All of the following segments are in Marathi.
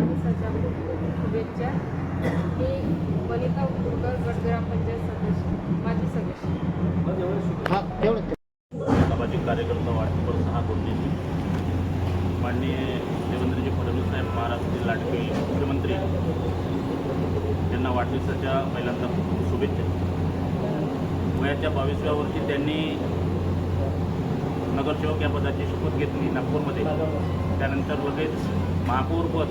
वाढदिवसाच्या खूप खूप शुभेच्छा. मी वनिता उरकर गट ग्रामपंचायत सदस्य माजी सदस्य. हा एवढं सामाजिक कार्यकर्ता वाटपर सहा कोटीची माननीय देवेंद्रजी फडणवीस साहेब महाराष्ट्रातील लाडके मुख्यमंत्री यांना वाढदिवसाच्या खूप खूप शुभेच्छा. वयाच्या बावीसव्या वर्षी त्यांनी नगरसेवक या पदाची शपथ घेतली नागपूरमध्ये. त्यानंतर लगेच महापौरपद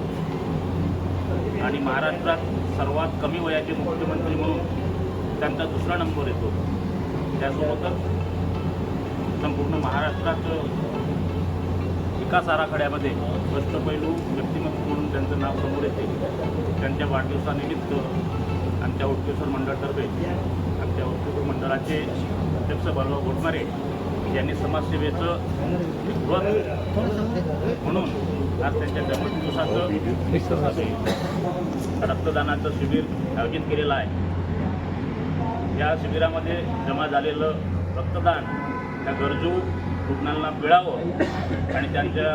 आणि महाराष्ट्रात सर्वात कमी वयाचे मुख्यमंत्री म्हणून त्यांचा दुसरा नंबर येतो. त्यासोबतच संपूर्ण महाराष्ट्रात विकास आराखड्यामध्ये अष्टपैलू व्यक्तिमत्व म्हणून त्यांचं नाव समोर येते. त्यांच्या वाढदिवसानिमित्त आमच्या उत्केश्वर मंडळातर्फे आमच्या उत्केश्वर मंडळाचे अध्यक्ष बालभाऊ घोटमारे यांनी समाजसेवेचं व्रत म्हणून आज त्यांच्या जन्मदिवसाचं रक्तदानाचं शिबिर आयोजित केलेलं आहे. या शिबिरामध्ये जमा झालेलं रक्तदान त्या गरजू रुग्णांना मिळावं आणि त्यांच्या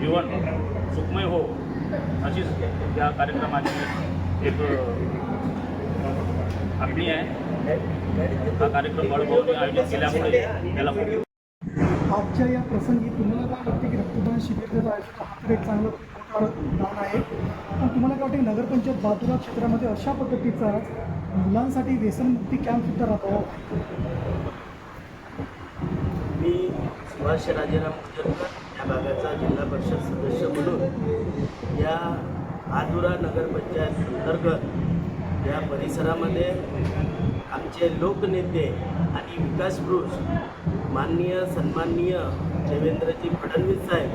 जीवन सुखमय हो अशीच या कार्यक्रमाची एक मागणी आहे. हा कार्यक्रम बळभाऊने आयोजित केल्यामुळे त्याला आजच्या या प्रसंगी तुम्हाला काय वाटते की रक्तदान शिबिर आयोजन हा एक चांगलं मोठं दान आहे. पण तुम्हाला काय वाटते की नगरपंचायत बाजूला क्षेत्रामध्ये अशा पद्धतीचा मुलांसाठी व्यसनमुक्ती कॅम्पसुद्धा राहतो मी सुभाष राजेराम या भागाचा जिल्हा परिषद सदस्य म्हणून या आदुरा नगरपंचायत अंतर्गत या परिसरामध्ये आमचे लोकनेते आणि विकास पुरुष माननीय सन्माननीय देवेंद्रजी फडणवीस साहेब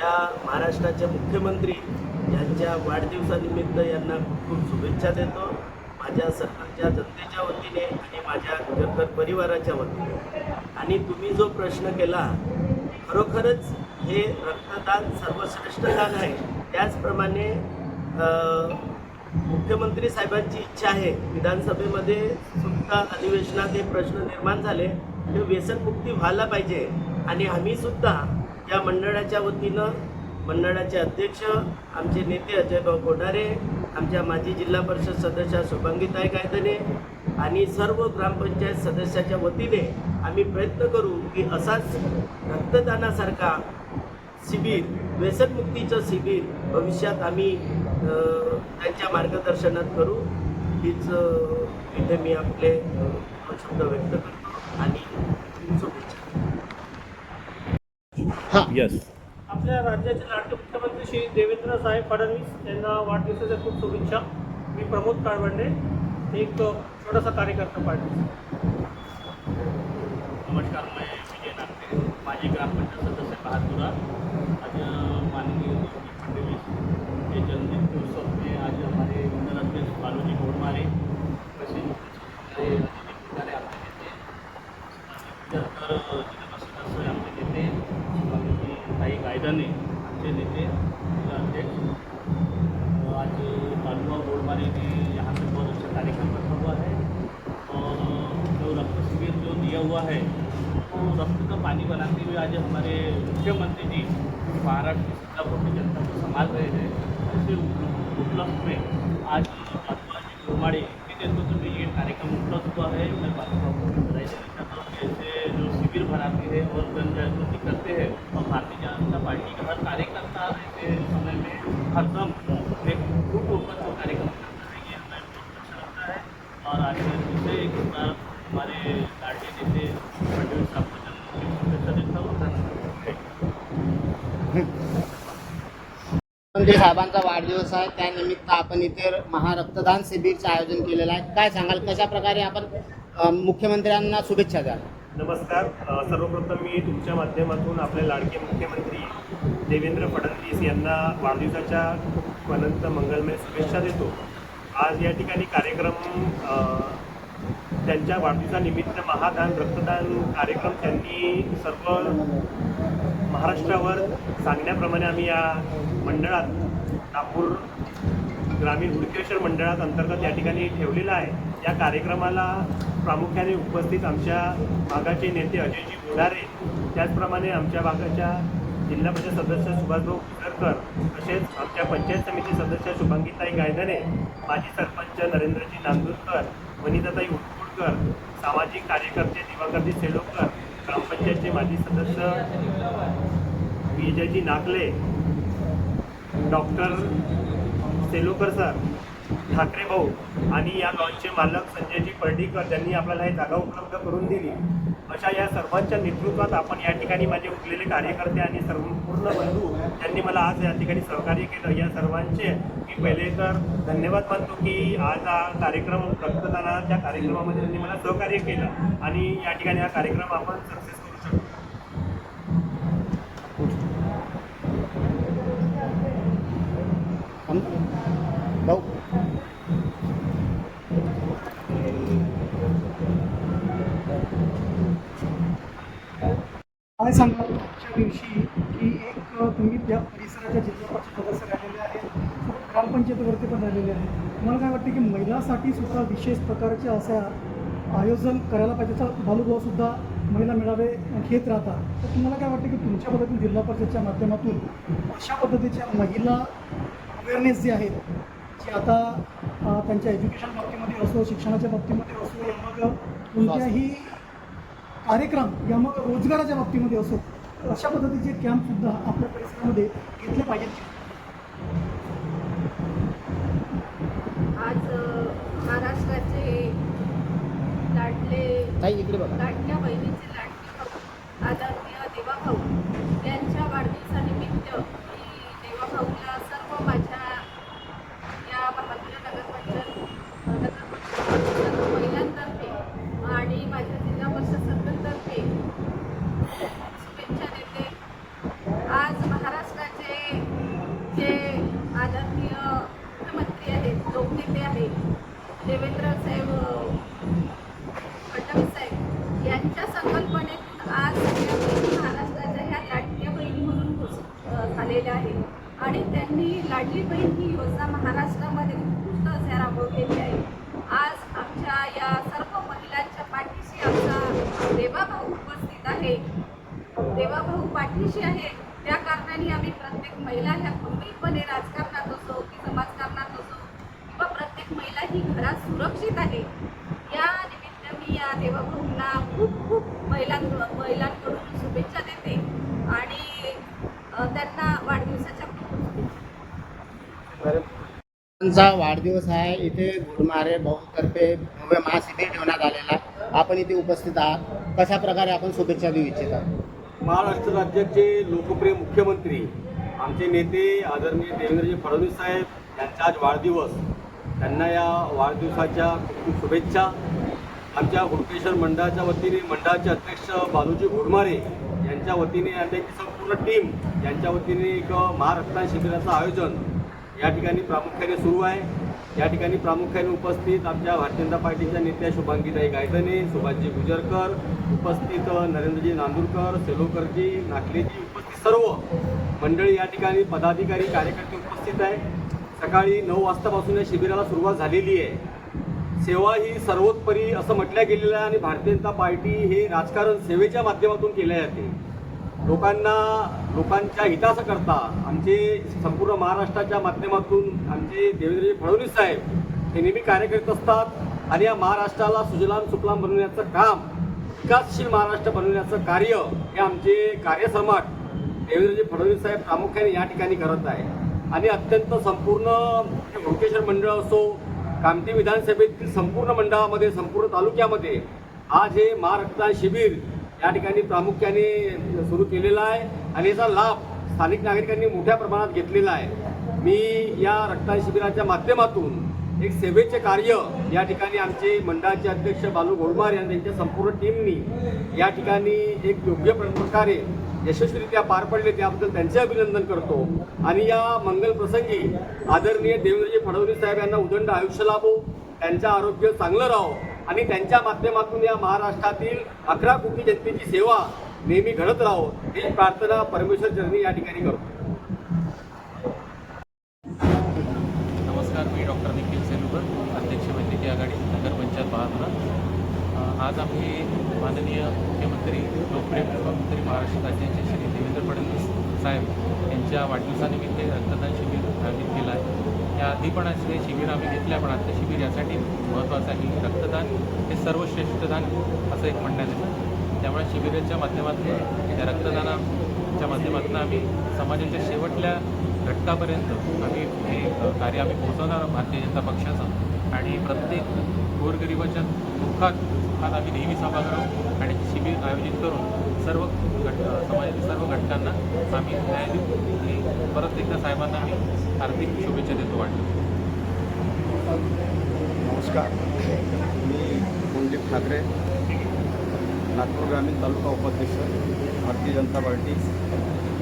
या महाराष्ट्राचे मुख्यमंत्री यांच्या वाढदिवसानिमित्त यांना खूप खूप शुभेच्छा देतो. माझ्या सर्कलच्या जनतेच्या वतीने आणि माझ्या गुजरकर परिवाराच्या वतीने. आणि तुम्ही जो प्रश्न केला खरोखरच हे रक्तदान सर्वश्रेष्ठ दान आहे. त्याचप्रमाणे मुख्यमंत्री साहेबांची इच्छा आहे. विधानसभेमध्ये सुद्धा अधिवेशनात हे प्रश्न निर्माण झाले. ते व्यसनमुक्ती व्हायला पाहिजे. आणि आम्ही सुद्धा या मंडळाच्या वतीनं मंडळाचे अध्यक्ष आमचे नेते अजयभाऊ कोठारे आमच्या माजी जिल्हा परिषद सदस्या शुभांगीताई कायदने आणि सर्व ग्रामपंचायत सदस्याच्या वतीने आम्ही प्रयत्न करू की असाच रक्तदानासारखा शिबिर व्यसनमुक्तीचं शिबिर भविष्यात आम्ही त्यांच्या मार्गदर्शनात करू. हीच इथे मी आपले शब्द व्यक्त करतो. आणि शुभेच्छा. हां. यस आपल्या राज्याचे लाडके मुख्यमंत्री श्री देवेंद्र साहेब फडणवीस यांना वाढदिवसाच्या खूप शुभेच्छा. मी प्रमोद काळवंडे एक छोटासा कार्यकर्ता पार्टी नमस्कार मैं विजय नागते माजी ग्रामपंचायत सदस्य बहादुरा आज माननीय देवेंद्र फडणवीस के जन्मदिन के उत्सव. में आज हमारे मंडल अध्यक्ष बालूजी घोड़मारे हुआ है। वो रक्त का पानी बनाते हुए आज हमारे मुख्यमंत्री जी महाराष्ट्र की सत्ता कोटि जनता को संभाल रहे हैं। ऐसे उप- उपलक्ष्य में आज जी गुरमाड़े नेतृत्व में ये कार्यक्रम उपलब्ध हुआ है। मैं बाबा को बधाई देना चाहता हूँ कि ऐसे जो शिविर भराते हैं और जन जागृति करते हैं, और भारतीय जनता पार्टी का हर कार्यकर्ता ऐसे समय में हरदम एक ग्रुप होकर जो कार्यक्रम करता है। ये हमें बहुत अच्छा लगता है। और आज मुख्यमंत्री साहेबांचा वाढदिवस आहे. त्यानिमित्त आपण इथे महारक्तदान शिबिरचं आयोजन केलेलं आहे. काय सांगाल कशा प्रकारे आपण मुख्यमंत्र्यांना शुभेच्छा द्याल? नमस्कार. सर्वप्रथम मी तुमच्या माध्यमातून आपले लाडके मुख्यमंत्री देवेंद्र फडणवीस यांना वाढदिवसाच्या खूप अनंत मंगलमय शुभेच्छा देतो. आज या ठिकाणी कार्यक्रम त्यांच्या वाढदिवसानिमित्त महादान रक्तदान कार्यक्रम त्यांनी सर्व महाराष्ट्रावर सांगण्याप्रमाणे आम्ही या मंडळात नागपूर ग्रामीण हुडकेश्वर मंडळात अंतर्गत या ठिकाणी ठेवलेला आहे. या कार्यक्रमाला प्रामुख्याने उपस्थित आमच्या भागाचे नेते अजयजी बुधारे त्याचप्रमाणे आमच्या भागाच्या जिल्हा परिषद सदस्य सुभाषभाऊ कुसरकर तसेच आमच्या पंचायत समिती सदस्य शुभांगीताई गायधने माजी सरपंच नरेंद्रजी नांदूरकर वनिताताई उटकुडकर सामाजिक कार्यकर्ते दिवाकरजी सेलोकर ग्रामपंचायतचे माजी सदस्य विजयजी नाकले डॉक्टर सेलोकर सर ठाकरे भाऊ आणि या लॉन्चचे मालक संजयजी पर्डीकर ज्यांनी आपल्याला ही जागा उपलब्ध करून दिली. अशा या सर्वांच्या नेतृत्वात आपण या ठिकाणी माझे उरलेले कार्यकर्ते आणि सर्व पूर्ण बंधू त्यांनी मला आज या ठिकाणी सहकार्य केलं. या सर्वांचे मी पहिले तर धन्यवाद मानतो की आज हा कार्यक्रम रक्तदानाच्या कार्यक्रमामध्ये त्यांनी मला सहकार्य केलं आणि या ठिकाणी हा कार्यक्रम आपण सक्सेसफुल काय सांगाल आजच्या दिवशी की एक तुम्ही त्या परिसराच्या जिल्हा परिषद सदस्य राहिलेले आहेत ग्रामपंचायतीवरती पण राहिलेले आहेत. तुम्हाला काय वाटतं की महिलासाठी सुद्धा विशेष प्रकारचे अशा आयोजन करायला पाहिजे? त्याचा बालूभाव सुद्धा महिला मेळावे घेत राहतात. तर तुम्हाला काय वाटतं की तुमच्या पद्धतीने जिल्हा परिषदच्या माध्यमातून अशा पद्धतीच्या महिला अवेअरनेस जे आहेत जी आता त्यांच्या एज्युकेशन बाबतीमध्ये असो शिक्षणाच्या बाबतीमध्ये असो या मग कोणत्याही कार्यक्रम या मग रोजगाराच्या बाबतीमध्ये असो अशा पद्धतीचे कॅम्पसुद्धा आपल्या परिसरामध्ये घेतले पाहिजेत. आज महाराष्ट्राचे लाडले ताई इकडे बघा. लाडक्या बहिणीचे लाडके भाऊ आदरणीय देवाभाऊ यांच्या वाढदिवसानिमित्त मी देवाभाऊला सर्व माझ्या या बहादुरा नगर पंचायत नगर परिषद सर्व महिलांतर्फे आणि माझ्या जिल्हा परिषद सरकारतर्फे शुभेच्छा देते आज महाराष्ट्राचे जे आदरणीय मुख्यमंत्री आहेत लोकनेते आहेत साहेब फडणवीस साहेब यांच्या संकल्पनेत आज महाराष्ट्राच्या ह्या लाडक्या बहिणी म्हणून झालेल्या आहेत. आणि त्यांनी लाडली बहीण ही योजना महाराष्ट्रामध्ये उत्कृष्ट अशा राबवलेली आहे. आज आमच्या या सर्व महिलांच्या पाठीशी आमचा देवाभाऊ उपस्थित आहे. देवाभाऊ पाठीशी आहे. त्या कारणाने आम्ही प्रत्येक महिला ह्या खंबीरपणे राजकारणात असो की समाजकारणात असो किंवा प्रत्येक घरात सुरक्षित आहे. या निमित्त मी या देवाभाऊंना खूप खूप महिलां महिलांकडून शुभेच्छा देते आणि त्यांना वाढदिवसाच्या त्यांचा वाढदिवस आहे. इथे गुरुमारे भाऊतर्फे भव्य महाशिबिर ठेवण्यात आलेला. आपण इथे उपस्थित आहात. कशा प्रकारे आपण शुभेच्छा देऊ इच्छिता? महाराष्ट्र राज्याचे लोकप्रिय मुख्यमंत्री आमचे नेते आदरणीय देवेंद्रजी फडणवीस साहेब यांचा आज वाढदिवस. त्यांना या वाढदिवसाच्या खूप खूप शुभेच्छा. आमच्या गुडकेश्वर मंडळाच्या वतीने मंडळाचे अध्यक्ष बालूजी घोडमारे यांच्या वतीने आणि त्यांची संपूर्ण टीम यांच्या वतीने एक महारक्तदान शिबिराचं आयोजन या ठिकाणी प्रामुख्याने सुरू आहे. या ठिकाणी प्रामुख्याने उपस्थित आमच्या भारतीय जनता पार्टीच्या नेत्या शुभांगीताई गायधने सुभाषजी गुजरकर उपस्थित नरेंद्रजी नांदूरकर सेलोकरजी नाकलेजी उपस्थित सर्व मंडळी या ठिकाणी पदाधिकारी कार्यकर्ते उपस्थित आहे सकाळी नऊ वाजतापासून या शिबिराला सुरुवात झालेली आहे. सेवा ही सर्वोत्परी असं म्हटलं गेलेलं आहे आणि भारतीय जनता पार्टी हे राजकारण सेवेच्या माध्यमातून केले जाते लोकांना लोकांच्या हिताचं आमचे संपूर्ण महाराष्ट्राच्या माध्यमातून आमचे देवेंद्रजी फडणवीस साहेब हे नेहमी कार्य करीत असतात आणि या महाराष्ट्राला सुजलाम सुफलाम बनवण्याचं काम विकासशील महाराष्ट्र बनवण्याचं कार्य हे आमचे कार्यसम्राट देवेंद्रजी फडणवीस साहेब प्रामुख्याने या ठिकाणी करत आहे आणि अत्यंत संपूर्ण भोकेश्वर मंडळ असो कामठी विधानसभेतील संपूर्ण मंडळामध्ये संपूर्ण तालुक्यामध्ये आज हे महारक्तदान शिबिर या ठिकाणी प्रामुख्याने सुरू केलेला आहे आणि याचा लाभ स्थानिक नागरिकांनी मोठ्या प्रमाणात घेतलेला आहे. मी या रक्तदान शिबिराच्या माध्यमातून एक सेवेचे कार्य या ठिकाणी आमचे मंडळाचे अध्यक्ष बालू घोडमार यांच्या त्यांच्या संपूर्ण टीमनी या ठिकाणी एक योग्य प्रकारे यशस्वीरित्या पार पडले त्याबद्दल त्यांचे अभिनंदन करतो. आणि या मंगल प्रसंगी आदरणीय देवेंद्रजी फडणवीस साहेब यांना उदंड आयुष्य लाभो त्यांचं आरोग्य चांगलं राहो आणि त्यांच्या माध्यमातून या महाराष्ट्रातील अकरा कोटी जनतेची सेवा नेहमी घडत राहो ही प्रार्थना परमेश्वर चरणी या ठिकाणी करतो. नमस्कार मी डॉक्टर निखिल सेलुकर अध्यक्ष वैद्यकीय आघाडी नगरपंचायत बहादुरा आज आम्ही माननीय मुख्यमंत्री लोकप्रिय मुख्यमंत्री महाराष्ट्र राज्याचे श्री देवेंद्र फडणवीस साहेब यांच्या वाढदिवसानिमित्त रक्तदान शिबिर आयोजित केलं आहे. या आधी पण असे शिबिर आम्ही घेतल्या पण आता शिबिर यासाठी महत्त्वाचं आहे की रक्तदान हे सर्वश्रेष्ठ दान असं एक म्हणण्यात येतं. त्यामुळे शिबिराच्या माध्यमातून या रक्तदानाच्या माध्यमातून आम्ही समाजाच्या शेवटल्या घटकापर्यंत आम्ही हे कार्य आम्ही पोहोचवणार भारतीय जनता पक्षाचं. आणि प्रत्येक गोरगरिबाच्या दुःखात दुःखात आम्ही नेहमी सभागृह आणि शिबिर आयोजित करून सर्व घट समाजातील सर्व घटकांना आम्ही न्याय देऊ. आणि परत एकदा साहेबांना आम्ही हार्दिक शुभेच्छा देतो वाटतो. नमस्कार. मी कुलदीप ठाकरे नागपूर ग्रामीण तालुका उपाध्यक्ष भारतीय जनता पार्टी.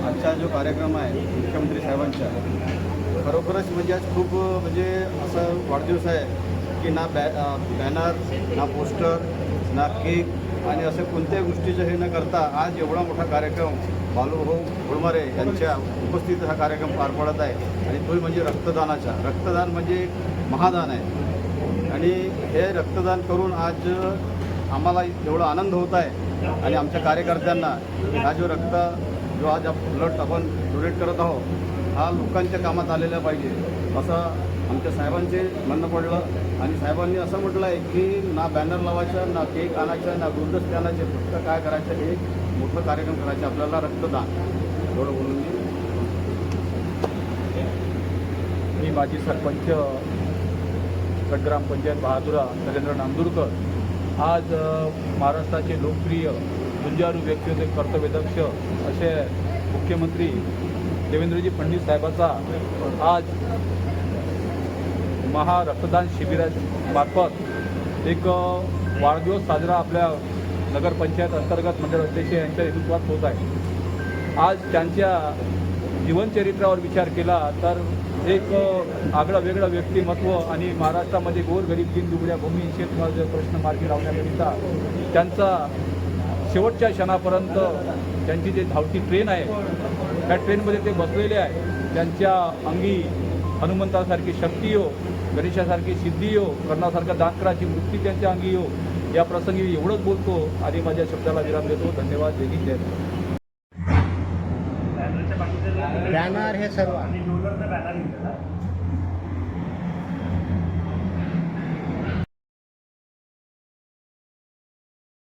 आजचा जो कार्यक्रम आहे मुख्यमंत्री साहेबांचा खरोखरच म्हणजे आज खूप म्हणजे असं वाढदिवस आहे. की ना बॅ बॅनर ना पोस्टर ना केक आणि असं कोणत्याही गोष्टीचं हे न करता आज एवढा मोठा कार्यक्रम बालूभाऊ घोडमारे यांच्या उपस्थितीत हा कार्यक्रम पार पडत आहे. आणि तो म्हणजे रक्तदानाचा. रक्तदान म्हणजे एक महादान आहे. आणि हे रक्तदान करून आज आम्हाला एवढा आनंद होत आहे. आणि आमच्या कार्यकर्त्यांना हा जो रक्त जो आज ब्लड आपण डोनेट करत आहोत हा लोकांच्या कामात आलेला पाहिजे. असं आमच्या साहेबांचे म्हणणं पडलं. आणि साहेबांनी असं म्हटलं आहे की ना बॅनर लावायचं ना केक आणायचं ना गुलदस्ते आणायचे फक्त काय करायचं? हे मोठं कार्यक्रम करायचं आपल्याला रक्तदान. एवढं बोलून मी माझी माजी सरपंच गटग्रामपंचायत बहादुरा नरेंद्र नांदूरकर आज महाराष्ट्राचे लोकप्रिय झुंजारू व्यक्ती होते कर्तव्यदक्ष असे मुख्यमंत्री देवेंद्रजी फडणवीस साहेबाचा आज महारक्तदान शिबिरामार्फत एक वाढदिवस साजरा आपल्या नगरपंचायत अंतर्गत मंडळ अध्यक्ष यांच्या नेतृत्वात होत आहे. आज त्यांच्या जीवनचरित्रावर विचार केला तर एक आगळं वेगळं व्यक्तिमत्व आणि महाराष्ट्रामध्ये गोरगरीब दिनदुबळ्या भूमी शेतमालाचे प्रश्न मार्गी लावण्याकरिता त्यांचा शेवटच्या क्षणापर्यंत त्यांची जे धावती ट्रेन आहे त्या ट्रेनमध्ये ते बसलेले आहे. त्यांच्या अंगी हनुमंतासारखी शक्ती हो गणेशासारखी सिद्धी हो कर्णासारखा दानकराची वृत्ती त्यांच्या अंगी हो या प्रसंगी एवढंच बोलतो. आणि माझ्या शब्दाला विराम देतो. धन्यवाद. जय हिंद जय. बॅनर हे सर्व.